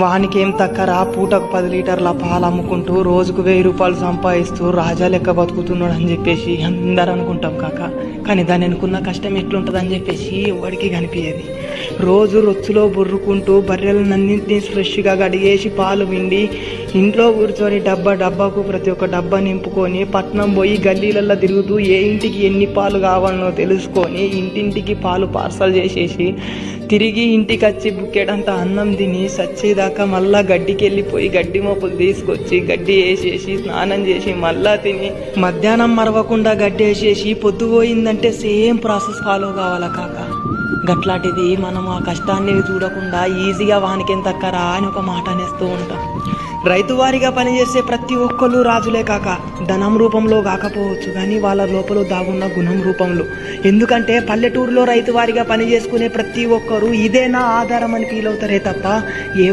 వానికి ఏం తక్కరా పూటకు పది లీటర్ల పాలు అమ్ముకుంటూ రోజుకు వెయ్యి రూపాయలు సంపాదిస్తూ రాజా లెక్క బతుకుతున్నాడు అని చెప్పేసి అందరు అనుకుంటాం కాక. కానీ దాని అనుకున్న కష్టం ఎట్లుంటుందని చెప్పేసి ఎవరికి కనిపించేది రోజు రొచ్చులో బుర్రుకుంటూ బర్రెలన్నింటినీ ఫ్రెష్గా గడిగేసి పాలు విండి ఇంట్లో కూర్చొని డబ్బా డబ్బాకు ప్రతి ఒక్క డబ్బా నింపుకొని పట్నం పోయి గల్లీలల్లో తిరుగుతూ ఏ ఇంటికి ఎన్ని పాలు కావాలనో తెలుసుకొని ఇంటింటికి పాలు పార్సల్ చేసేసి తిరిగి ఇంటికి వచ్చి బుక్కెడంత అన్నం తిని సచ్చేదాకా మళ్ళా గడ్డికి వెళ్ళిపోయి గడ్డి మోపులు తీసుకొచ్చి గడ్డి వేసేసి స్నానం చేసి మళ్ళా తిని మధ్యాహ్నం మరవకుండా గడ్డి వేసేసి పొద్దుపోయిందంటే సేమ్ ప్రాసెస్ ఫాలో కావాలా కాక? గట్లాంటిది మనం ఆ కష్టాన్ని చూడకుండా ఈజీగా వానికి ఎంత తక్కరా అని ఒక మాట అనేస్తూ ఉంటాం. రైతు వారిగా పనిచేసే ప్రతి ఒక్కరు రాజులే కాక ధనం రూపంలో కాకపోవచ్చు కానీ వాళ్ళ లోపల దాగున్న గుణం రూపంలో. ఎందుకంటే పల్లెటూరులో రైతు వారిగా పని చేసుకునే ప్రతి ఒక్కరు ఇదే నా ఆధారం అని ఫీల్ అవుతారే తప్ప ఏ